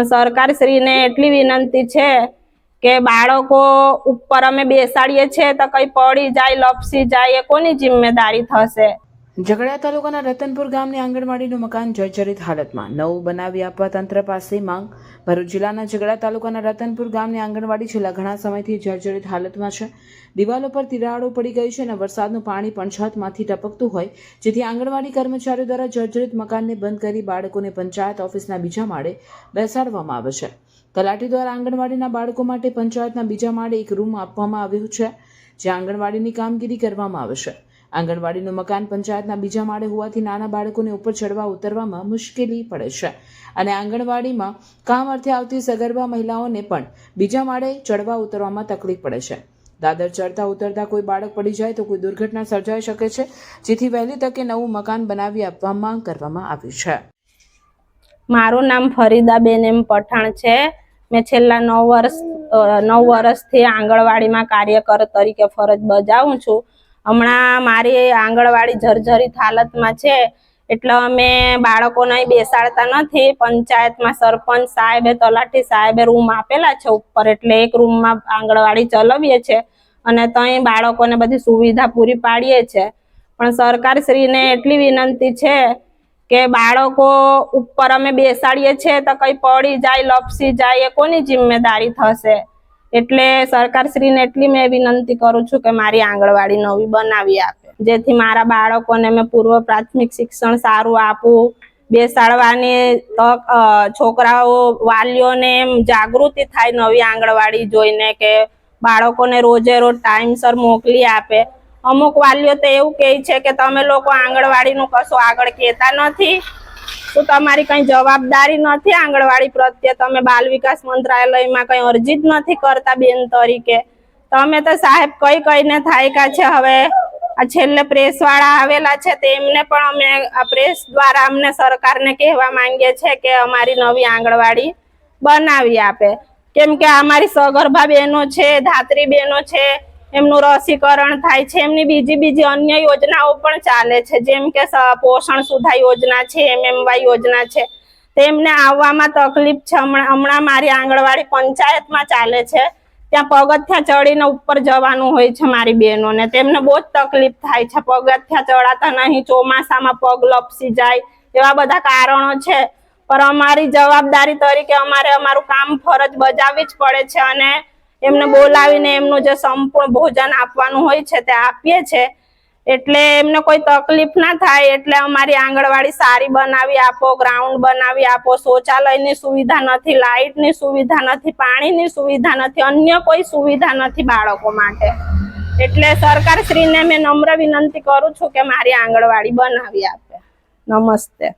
પણ સરકારશ્રીને એટલી વિનંતી છે કે બાળકો ઉપર અમે બેસાડીએ છીએ તો કઈ પડી જાય, લપસી જાય, એ કોની જિમ્મેદારી થશે? ઝઘડિયા તાલુકાના રતનપુર ગામની આંગણવાડીનું મકાન જર્જરિત હાલતમાં. નવું બનાવી આપવા તંત્ર પાસે માંગ. ભરૂચ જિલ્લાના ઝઘડા તાલુકાના રતનપુર ગામની આંગણવાડી છેલ્લા ઘણા સમયથી જર્જરિત હાલતમાં છે. દિવાલો પર તિરાડો પડી ગઈ છે અને વરસાદનું પાણી પણ છતમાંથી ટપકતું હોય, જેથી આંગણવાડી કર્મચારીઓ દ્વારા જર્જરિત મકાનને બંધ કરી બાળકોને પંચાયત ઓફિસના બીજા માળે બેસાડવામાં આવે છે. તલાટી દ્વારા આંગણવાડીના બાળકો માટે પંચાયતના બીજા માળે એક રૂમ આપવામાં આવ્યો છે, જ્યાં આંગણવાડીની કામગીરી કરવામાં આવે છે. આંગણવાડીનું મકાન પંચાયતના બીજા માળે હોવાથી નાના બાળકોને ઉપર ચડવા ઉતરવામાં મુશ્કેલી પડે છે. અને આંગણવાડીમાં કામ અર્થે આવતી સગર્ભા મહિલાઓને પણ બીજા માળે ચડવા ઉતરવામાં તકલીફ પડે છે. દાદર ચડતા ઉતરતા કોઈ બાળક પડી જાય તો કોઈ દુર્ઘટના સર્જાઈ શકે છે, જેથી વહેલી તકે નવું મકાન બનાવી આપવા માંગ કરવામાં આવી છે. મારું નામ ફરીદાબેન એમ પઠાણ છે. મેં છેલ્લા નવ વર્ષ નવ વર્ષથી આંગણવાડીમાં કાર્યકર તરીકે ફરજ બજાવું છું. હમણાં મારી આંગણવાડી જર્જરિત હાલતમાં છે, એટલે અમે બાળકોને બેસાડતા નથી. પંચાયતમાં સરપંચ સાહેબે, તલાટી સાહેબે રૂમ આપેલા છે ઉપર, એટલે એક રૂમમાં આંગણવાડી ચલાવીએ છીએ અને ત્યાં બાળકોને બધી સુવિધા પૂરી પાડીએ છીએ પણ સરકારશ્રીને એટલી વિનંતી છે કે બાળકો ઉપર અમે બેસાડીએ છીએ તો કંઈ પડી જાય, લપસી જાય, એ કોની જિમ્મેદારી થશે? એટલે સરકારશ્રીને એટલી મેં વિનંતી કરું છું કે મારી આંગણવાડી નવી બનાવી આપે. જેથી મારા બાળકોને મેં પૂર્વ પ્રાથમિક શિક્ષણ સારું આપું. બેસાડવાની તક છોકરાઓ, વાલીઓને એમ જાગૃતિ થાય નવી આંગણવાડી જોઈને કે બાળકોને રોજે રોજ ટાઈમસર મોકલી આપે. અમુક વાલીઓ તો એવું કહે છે કે તમે લોકો આંગણવાડીનું કશું આગળ કહેતા નથી. તો તમારી કઈ જવાબદારી નથી આંગણવાડી પ્રત્યે? તમે બાલ વિકાસ મંત્રાલયમાં કઈ અરજી જ નથી કરતા બેન તરીકે? તમે તો સાહેબ કઈ કઈને થાયકા છે હવે? આ છેલ્લે પ્રેસ વાળા આવેલા છે તેમને પણ અમે આ પ્રેસ દ્વારા અમને સરકારને કહેવા માંગીએ છીએ કે અમારી નવી આંગણવાડી બનાવી આપે. કેમ કે અમારી સગર્ભા બહેનો છે, ધાત્રી બહેનો છે એમનું રસીકરણ થાય છે, એમની બીજી બીજી અન્ય યોજનાઓ પણ ચાલે છે, જેમ કે પોષણ સુધા યોજના છે, એમએમવાય યોજના છે. તેમને આવવામાં તકલીફ છે, હમણાં મારી આંગણવાડી પંચાયતમાં ચાલે છે. ત્યાં પગથિયા ચડીને ઉપર જવાનું હોય છે મારી બહેનોને તેમને બહુ જ તકલીફ થાય છે, પગથિયા ચડાતા નહીં, ચોમાસામાં પગ લપસી જાય, એવા બધા કારણો છે. પણ અમારી જવાબદારી તરીકે અમારે અમારું કામ ફરજ બજાવવી જ પડે છે અને એમને બોલાવીને એમનું જે સંપૂર્ણ ભોજન આપવાનું હોય છે તે આપીએ છે. એટલે એમને કોઈ તકલીફ ના થાય, એટલે અમારી આંગણવાડી સારી બનાવી આપો, ગ્રાઉન્ડ બનાવી આપો, શૌચાલયની સુવિધા નથી, લાઇટની સુવિધા નથી, પાણીની સુવિધા નથી, અન્ય કોઈ સુવિધા નથી બાળકો માટે. એટલે સરકારશ્રીને મેં નમ્ર વિનંતી કરું છું કે મારી આંગણવાડી બનાવી આપે. નમસ્તે.